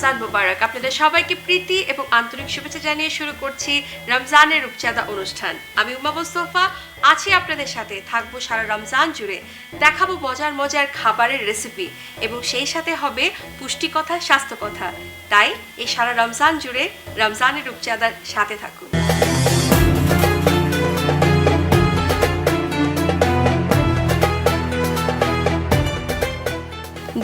রমজান মোবারক। আপনাদের সবাইকে প্রীতি এবং আন্তরিক শুভেচ্ছা জানিয়ে শুরু করছি রমজানের রূপচাঁদা অনুষ্ঠান। আমি উমা মোস্তফা, আছি আপনাদের সাথে। থাকব সারা রমজান জুড়ে। দেখাবো মজার মজার খাবারের রেসিপি এবং সেই সাথে হবে পুষ্টি কথা স্বাস্থ্য কথা তাই এই সারা রমজান জুড়ে রমজানের রূপচাঁদার সাথে থাকুন।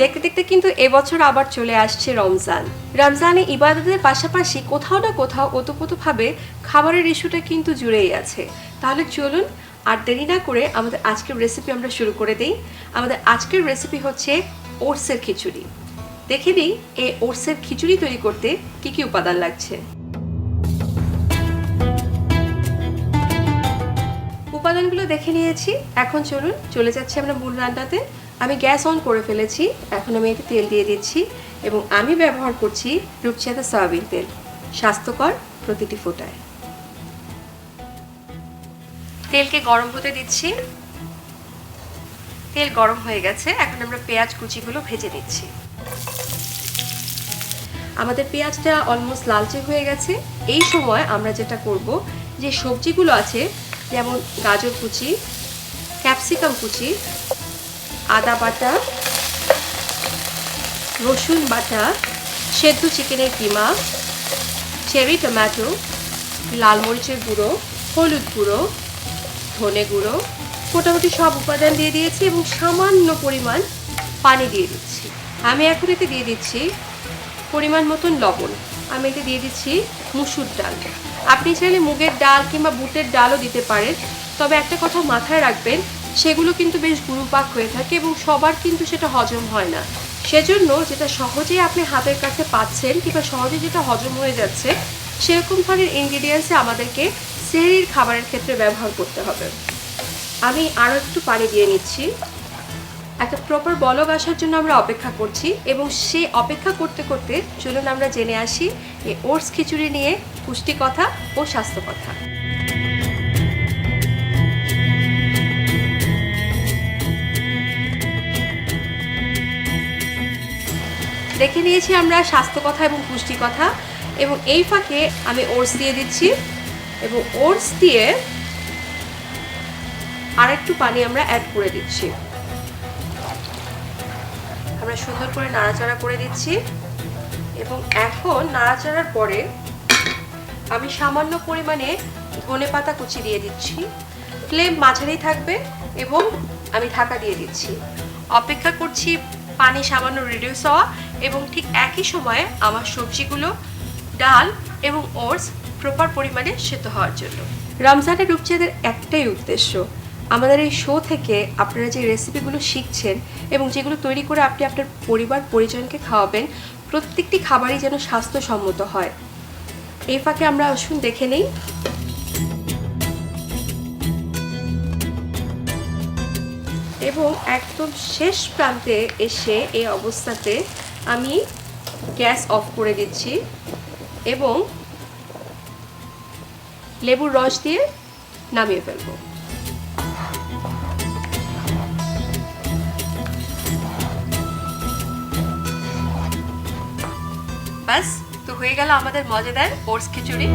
দেখতে দেখতে কিন্তু এবছর আবার চলে আসছে রমজান। রমজানে ইবাদতের পাশাপাশি কোথাও না কোথাও ওতপ্রোতভাবে খাবারের ইস্যুটা কিন্তু জুড়েই আছে। তাহলে চলুন আর দেরি না করে আমাদের আজকের রেসিপি আমরা শুরু করে দিই। আমাদের আজকের রেসিপি হচ্ছে ওটসের খিচুড়ি। দেখে নিই, এই ওটসের খিচুড়ি তৈরি করতে কি কি উপাদান লাগছে। উপাদানগুলো দেখে নিয়েছি। এখন চলুন, চলে যাচ্ছি আমরা মূল রান্নাতে। আমি গ্যাস অন করে ফেলেছি, এখন আমি এতে তেল দিয়ে দিচ্ছি এবং আমি ব্যবহার করছি রূপচাঁদা সয়াবিন তেল, স্বাস্থ্যকর প্রতিটি ফোটায়। তেলকে গরম হতে দিচ্ছি। তেল গরম হয়ে গেছে, এখন আমরা পেঁয়াজ কুচিগুলো ভেজে নিচ্ছি। আমাদের পেঁয়াজটা অলমোস্ট লালচে হয়ে গেছে। এই সময় আমরা যেটা করব, যে সবজিগুলো আছে, যেমন গাজর কুচি, ক্যাপসিকাম কুচি আদা বাটা, রসুন বাটা, সেদ্ধ চিকেনের কিমা, চেরি টমেটো, লাল মরিচের গুঁড়ো, হলুদ গুঁড়ো, ধনে গুঁড়ো, মোটামুটি সব উপাদান দিয়ে দিয়েছি এবং সামান্য পরিমাণ পানি দিয়ে দিচ্ছি। আমি এখন এতে দিয়ে দিচ্ছি পরিমাণ মতন লবণ। আমি এতে দিয়ে দিচ্ছি মুসুর ডাল। আপনি চাইলে মুগের ডাল কিংবা বুটের ডালও দিতে পারেন। তবে একটা কথা মাথায় রাখবেন সেগুলো কিন্তু বেশ গুরুপাক হয়ে থাকে এবং সবার কিন্তু সেটা হজম হয় না। সেজন্য যেটা সহজেই আপনি হাতের কাছে পাচ্ছেন কিংবা সহজে যেটা হজম হয়ে যাচ্ছে, সেরকম ধরনের ইনগ্রিডিয়েন্টসে আমাদেরকে সেহরির খাবারের ক্ষেত্রে ব্যবহার করতে হবে। আমি আরও একটু পানি দিয়ে নিচ্ছি। একটা প্রপার বলক আসার জন্য আমরা অপেক্ষা করছি এবং সে অপেক্ষা করতে করতে চলুন আমরা জেনে আসি এই ওটস খিচুড়ি নিয়ে পুষ্টি কথা ও স্বাস্থ্য কথা দেখে নিয়েছি আমরা স্বাস্থ্য কথা এবং পুষ্টি কথা। এবং এই ফাঁকে আমি ওটস দিয়ে দিচ্ছি। এবং ওটস দিয়ে আর একটু পানি আমরা অ্যাড করে দিচ্ছি। আমরা সুন্দর করে নাড়াচাড়া করে দিচ্ছি। এবং এখন নাড়াচাড়ার পরে আমি সামান্য পরিমাণে ধনে পাতা কুচি দিয়ে দিচ্ছি। ফ্লেম মাঝারি থাকবে এবং আমি ঢাকা দিয়ে দিচ্ছি। অপেক্ষা করছি পানি সামান্য রিডিউস হওয়া এবং ঠিক একই সময়ে আমার সবজিগুলো, ডাল এবং ওটস প্রপার পরিমাণে সেদ্ধ হওয়ার জন্য। রমজানের রূপচাঁদের একটাই উদ্দেশ্য, আমাদের এই শো থেকে আপনারা যে রেসিপিগুলো শিখছেন এবং যেগুলো তৈরি করে আপনি আপনার পরিবার, পরিজনকে খাওয়াবেন, প্রত্যেকটি খাবারই যেন স্বাস্থ্যসম্মত হয়। এই ফাঁকে আমরা আসুন দেখে নেই। এবং একদম শেষ প্রান্তে এসে এই অবস্থাতে আমি গ্যাস অফ করে দিচ্ছি এবং লেবুর রস দিয়ে নামিয়ে ফেলব। ব্যাস তো হয়ে গেল আমাদের মজাদার ওটস খিচুড়ি।